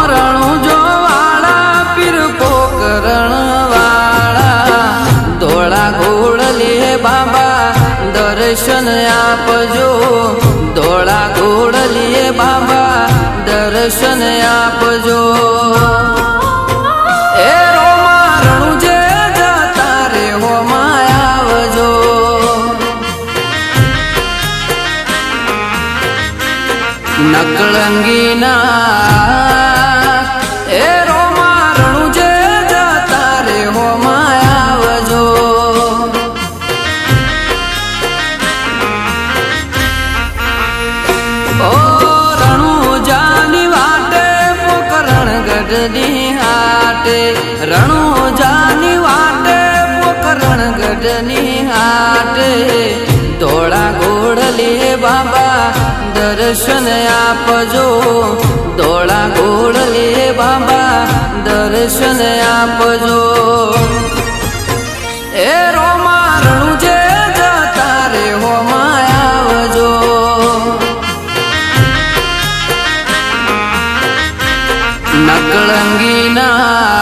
મરણું જો વાળા પીરપો કરણ વાળા. ધોળા ઘોડ લે બાબા, દર્શન આપજો. ધોળા ઘોડ લે બાબા, દર્શન આપજો. ઘોડલે બાબા, દર્શન આપજો. ધોળા લે, બાબા, દર્શન આપજો. એ રોમારણું જે જતા રે હોમાં આવજો. નકળંગીના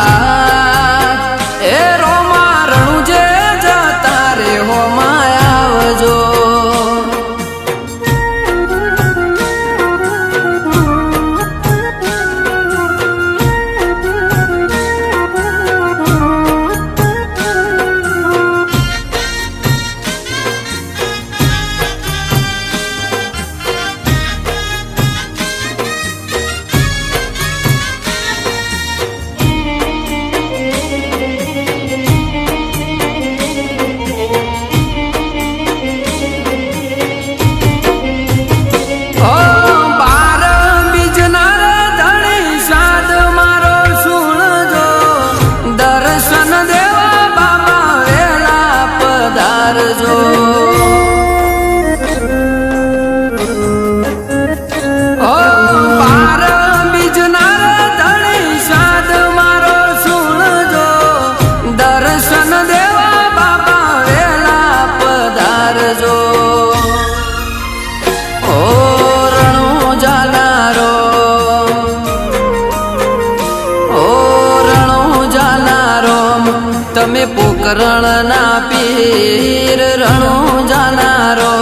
તમે ના પીર રણો જાનારો.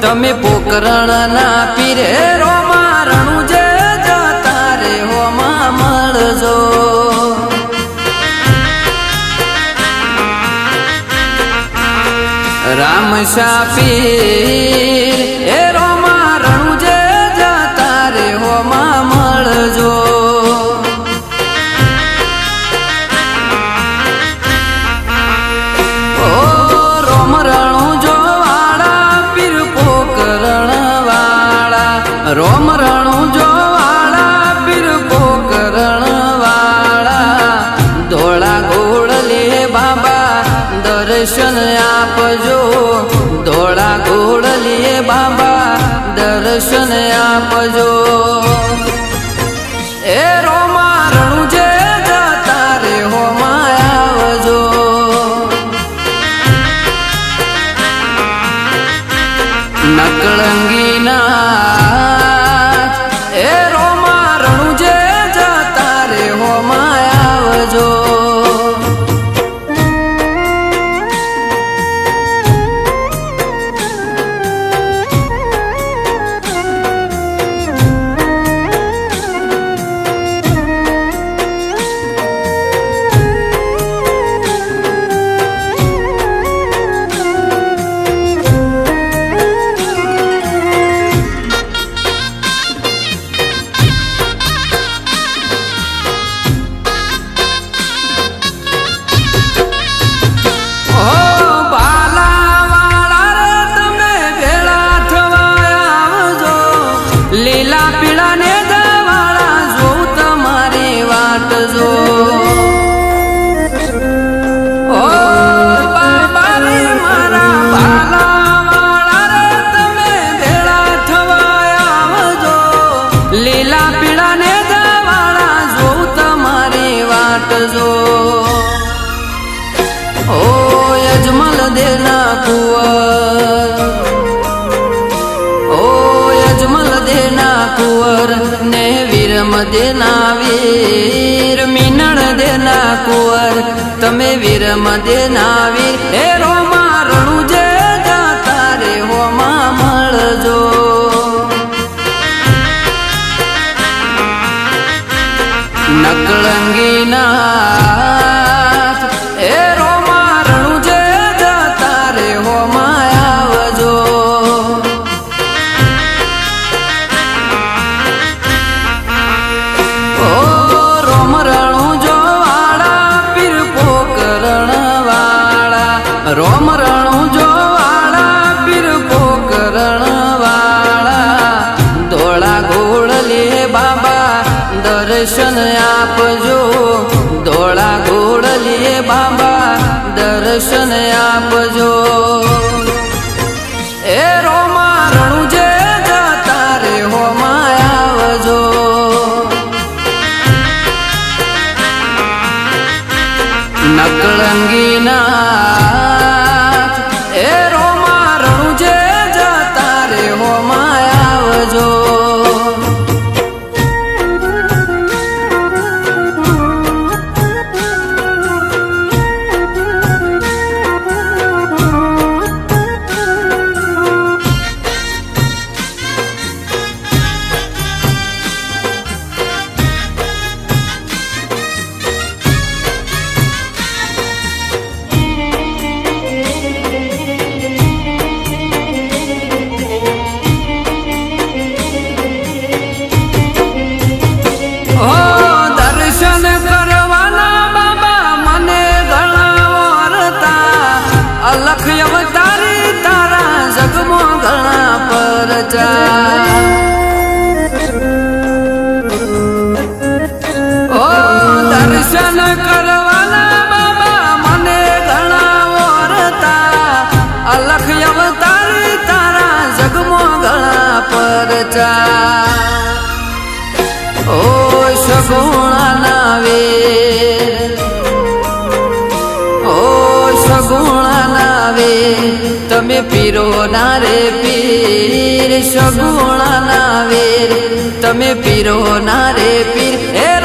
તમે પોકરણ ના પીરે રોમા રણું જે જતા રે હોમાં મળજો. રામ શાપીર એ દર્શન આપજો. ધોળા ઘોડલીએ બાબા, દર્શન આપજો. એ રોમારણું જે જતા રે હોમાં આવજો. નકળંગીના વાટ જો ઓ યજમલ દેના કુંવર. ઓ યજમલ દેના કુંવર ને વીરમ દેના વીર, મીનળ દેના કુંવર. તમે વીરમ દેના વીર. હે રોમા દર્શન આપજો. ધોળા ઘોડલીએ બાબા દર્શન આપજો. અવતારી તારા જગમો ઘણા પર ઓ દર્શન કરવાના બાબા, મને ઘણા વરતા અલખ અવતાર તારા જગમો ઘણા પર ઓ સગુણા નાવે ઓ સગુણા તમે પીરો ના રે પીર સગુણા વીર. તમે પીરો ના રે પીર. એ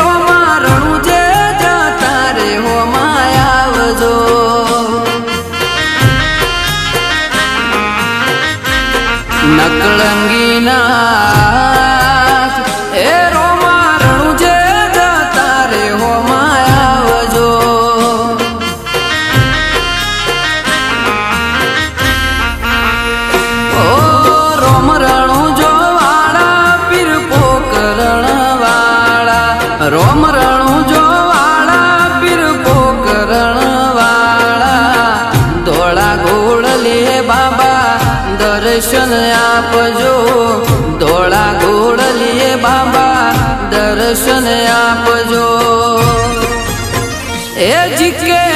દર્શન આપજો. ધોળા ઘોડલીએ બાબા દર્શન આપજો. એ જીકે